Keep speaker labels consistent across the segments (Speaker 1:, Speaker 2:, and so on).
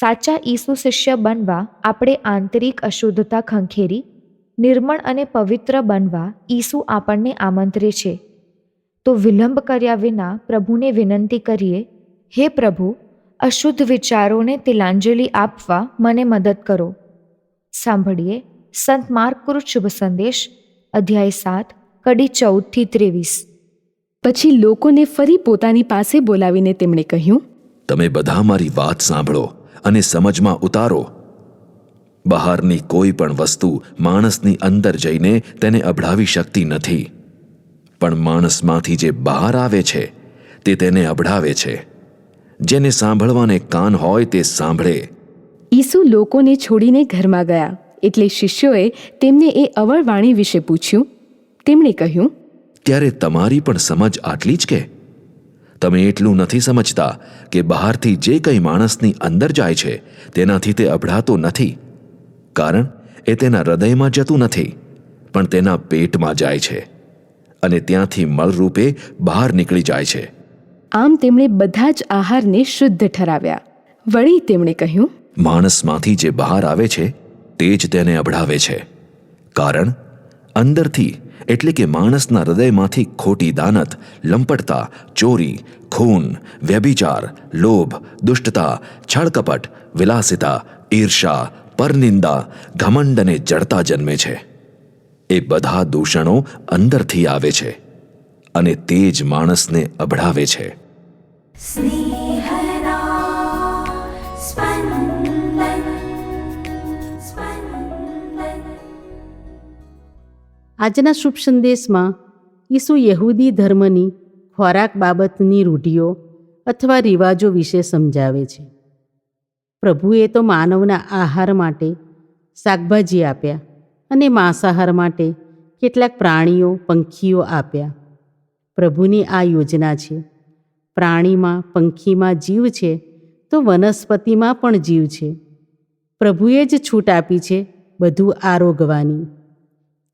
Speaker 1: સાચા ઈસુ શિષ્ય બનવા આપણે આંતરિક અશુદ્ધતા ખંખેરી નિર્મળ અને પવિત્ર બનવા ઈસુ આપણને આમંત્રે છે. તો વિલંબ કર્યા વિના પ્રભુને વિનંતી કરીએ હે પ્રભુ અશુદ્ધ વિચારોને તિલાંજલિ આપવા મને મદદ કરો. સાંભળીએ સંત માર્કૃત શુભ સંદેશ અધ્યાય સાત કડી ચૌદથી ત્રેવીસ.
Speaker 2: પછી લોકોને ફરી પોતાની પાસે બોલાવીને તેમણે કહ્યું
Speaker 3: તમે બધા મારી વાત સાંભળો. અને સમજમાં ઉતારો. બહારની કોઈ પણ વસ્તુ માણસની અંદર જઈને તેને અભડાવી શકતી નથી. પણ માણસમાંથી જે બહાર આવે છે તે તેને અભડાવે છે. જેને સાંભળવાને કાન હોય તે સાંભળે.
Speaker 2: ઈસુ લોકોને છોડીને ઘરમાં ગયા એટલે શિષ્યોએ તેમને એ અવળવાણી વિશે પૂછ્યું. તેમણે કહ્યું
Speaker 3: ત્યારે તમારી પણ સમજ આટલી જ કે? તમે એટલું નથી સમજતા કે બહારથી જે કંઈ માણસની અંદર જાય છે તેનાથી તે અભડાતો નથી. કારણ એ તેના હૃદયમાં જતું નથી પણ તેના પેટમાં જાય છે અને ત્યાંથી મળરૂપે બહાર નીકળી જાય છે.
Speaker 2: આમ તેમણે બધા જ આહારને શુદ્ધ ઠરાવ્યા. વળી તેમણે કહ્યું
Speaker 3: માણસમાંથી જે બહાર આવે છે તે જ તેને અભડાવે છે. કારણ અંદરથી એટલે કે માણસના હૃદયમાંથી ખોટી દાનત, લંપટતા, ચોરી, ખૂન, વ્યભિચાર, લોભ, દુષ્ટતા, છળકપટ, વિલાસિતા ઈર્ષા પરનિંદા, ઘમંડ અને જડતા જન્મે છે. એ બધા દૂષણો અંદરથી આવે છે અને તે જ માણસને અભડાવે છે.
Speaker 4: સ્નેહ
Speaker 5: આજના શુભ સંદેશમાં ઈસુ યહૂદી ધર્મની ખોરાક બાબતની રૂઢિઓ અથવા રિવાજો વિશે સમજાવે છે. પ્રભુએ તો માનવના આહાર માટે શાકભાજી આપ્યા અને માંસાહાર માટે કેટલાક પ્રાણીઓ, પંખીઓ આપ્યા. પ્રભુની આ યોજના છે, પ્રાણીમાં પંખીમાં જીવ છે તો વનસ્પતિમાં પણ જીવ છે. પ્રભુએ જ છૂટ આપી છે બધું આરોગવાની.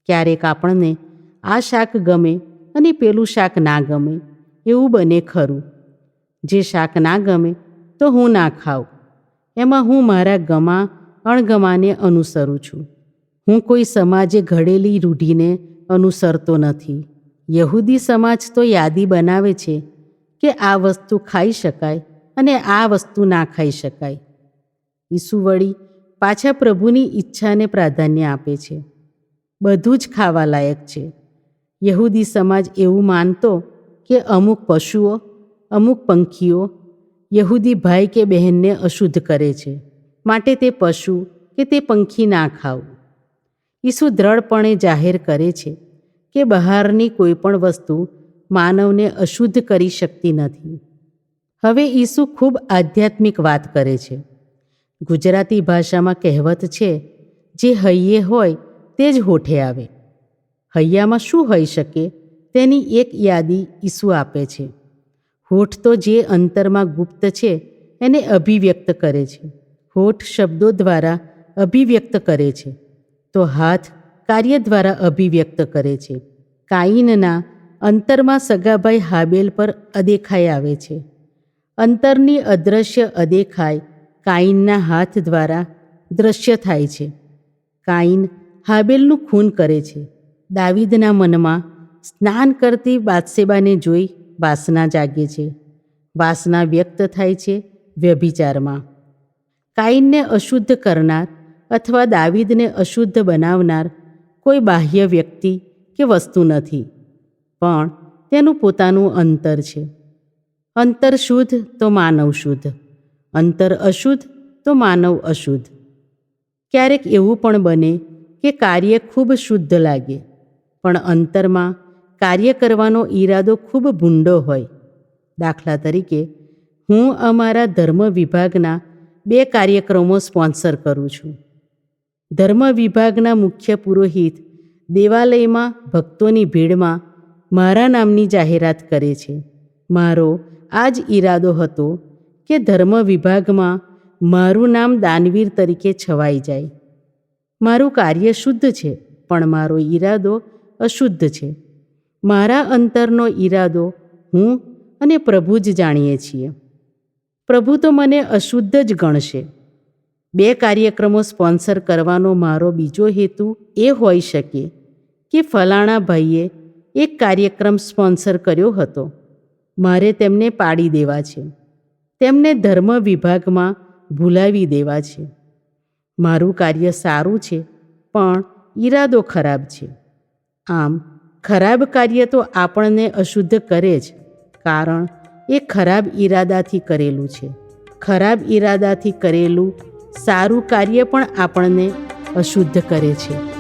Speaker 5: ક્યારેક આપણને આ શાક ગમે અને પેલું શાક ના ગમે, એવું બને ખરું. જે શાક ના ગમે તો હું ના ખાઉં. એમાં હું મારા ગમા, અણગમાને અનુસરું છું. હું કોઈ સમાજે ઘડેલી રૂઢીને અનુસરતો નથી. યહૂદી સમાજ તો યાદી બનાવે છે કે આ વસ્તુ ખાઈ શકાય અને આ વસ્તુ ના ખાઈ શકાય. ઈસુ વળી પાછા પ્રભુની ઈચ્છાને પ્રાધાન્ય આપે છે. બધું જ ખાવા લાયક છે. યહૂદી સમાજ એવું માનતો કે અમુક પશુઓ, અમુક પંખીઓ યહૂદી ભાઈ કે બહેનને અશુદ્ધ કરે છે. માટે તે પશુ કે તે પંખી ના ખાવું. ઈસુ દ્રઢપણે જાહેર કરે છે કે બહારની કોઈ પણ વસ્તુ માનવને અશુદ્ધ કરી શકતી નથી. હવે ઈસુ ખૂબ આધ્યાત્મિક વાત કરે છે. ગુજરાતી ભાષામાં કહેવત છે, જે હૈયે હોય તે જ હોઠે આવે. હૈયામાં શું હોઈ શકે તેની એક યાદી ઈસુ આપે છે. હોઠ તો જે અંતરમાં ગુપ્ત છે એને અભિવ્યક્ત કરે છે. હોઠ શબ્દો દ્વારા અભિવ્યક્ત કરે છે. તો હાથ કાર્ય દ્વારા અભિવ્યક્ત કરે છે. કાઈનના અંતરમાં સગાભાઈ હાબેલ પર અદેખાઈ આવે છે. અંતરની અદૃશ્ય અદેખાઈ કાઈનના હાથ દ્વારા દ્રશ્ય થાય છે. કાઈન હાબેલનું ખૂન કરે છે. દાવીદના મનમાં સ્નાન કરતી બાદશેબાને જોઈ વાસના જાગે છે. વાસના વ્યક્ત થાય છે વ્યભિચારમાં. કાઈનને અશુદ્ધ કરનાર અથવા દાવીદને અશુદ્ધ બનાવનાર કોઈ બાહ્ય વ્યક્તિ કે વસ્તુ નથી. પણ તેનું પોતાનું અંતર છે. અંતર શુદ્ધ તો માનવ શુદ્ધ. અંતર અશુદ્ધ તો માનવ અશુદ્ધ. ક્યારેક એવું પણ બને કે કાર્ય ખૂબ શુદ્ધ લાગે. પણ અંતરમાં કાર્ય કરવાનો ઈરાદો ખૂબ ભૂંડો હોય. દાખલા તરીકે, હું અમારા ધર્મ વિભાગના બે કાર્યક્રમો સ્પોન્સર કરું છું. ધર્મ વિભાગના મુખ્ય પુરોહિત દેવાલયમાં ભક્તોની ભીડમાં મારા નામની જાહેરાત કરે છે. મારો આ જ ઈરાદો હતો કે ધર્મ વિભાગમાં મારું નામ દાનવીર તરીકે છવાઈ જાય. મારું કાર્ય શુદ્ધ છે, પણ મારો ઈરાદો અશુદ્ધ છે. મારા અંતરનો ઈરાદો હું અને પ્રભુ જ જાણીએ છીએ. પ્રભુ તો મને અશુદ્ધ જ ગણશે. બે કાર્યક્રમો સ્પોન્સર કરવાનો મારો બીજો હેતુ એ હોઈ શકે કે ફલાણા ભાઈએ એક કાર્યક્રમ સ્પોન્સર કર્યો હતો. મારે તેમને પાડી દેવા છે. તેમને ધર્મ વિભાગમાં ભૂલાવી દેવા છે. મારું કાર્ય સારું છે, પણ ઈરાદો ખરાબ છે. આમ, ખરાબ કાર્ય તો આપણને અશુદ્ધ કરે જ, કારણ એ ખરાબ ઈરાદાથી કરેલું છે. ખરાબ ઈરાદાથી કરેલું સારું કાર્ય પણ આપણને અશુદ્ધ કરે છે.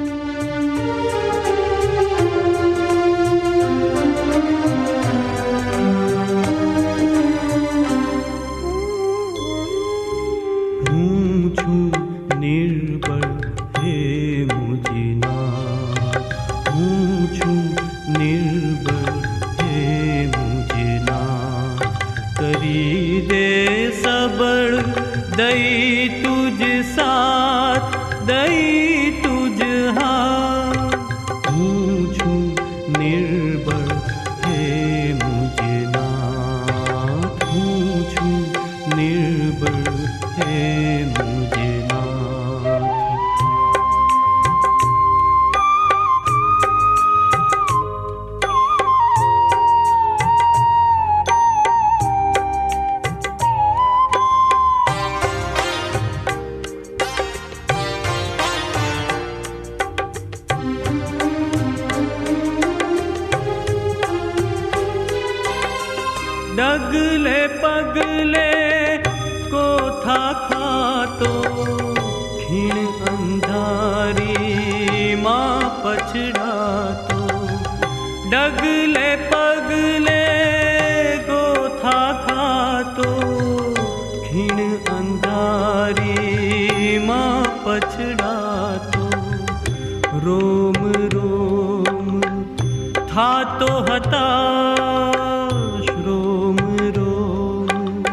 Speaker 6: पच्छडा डगले पगले गोथा खातो घिण अंधारी माँ पछड़ा तो। रोम रोम था तो पच्छडा रोम रोम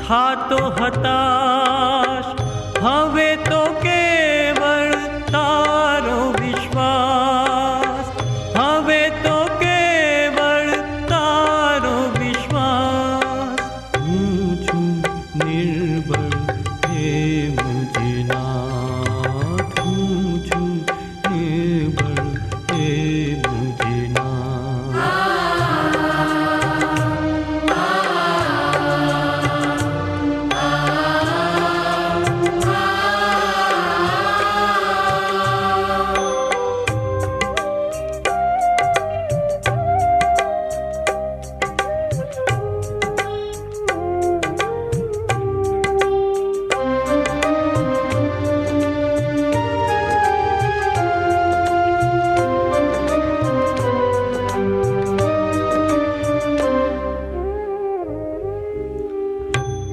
Speaker 6: था तो हताश। हवे तो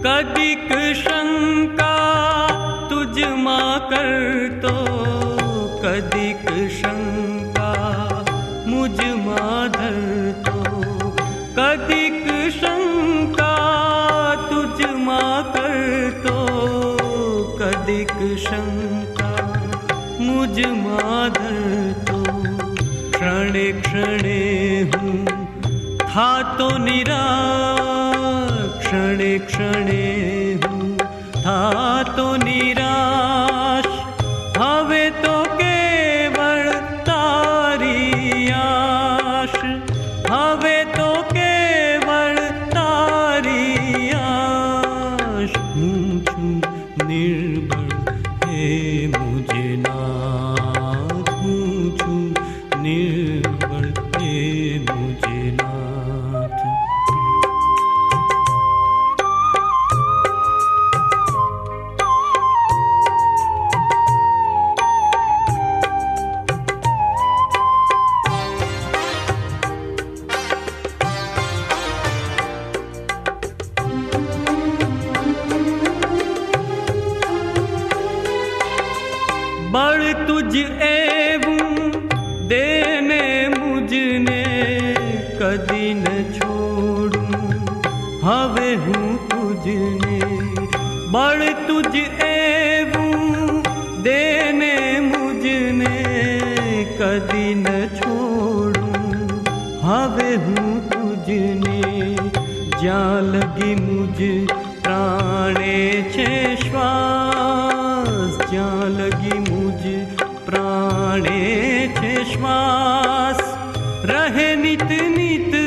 Speaker 6: कदिक शङ्का तुझ मा करतो कदिक शङ्का मुझ मा धरतो कदिक शङ्का तुझ मा करतो कदिक शङ्का मुझ मा धरतो क्षणे क्षणे हूँ था तो निरा क्षणे હવે હું તુજને બળ તુજ એવું દેને મુજને કદી ન છોડું હવે હું તુજને જ્યાં લગી મુજ પ્રાણે છે શ્વાસ જ્યાં લગી મુજ પ્રાણે છે શ્વાસ રહે નિત નિત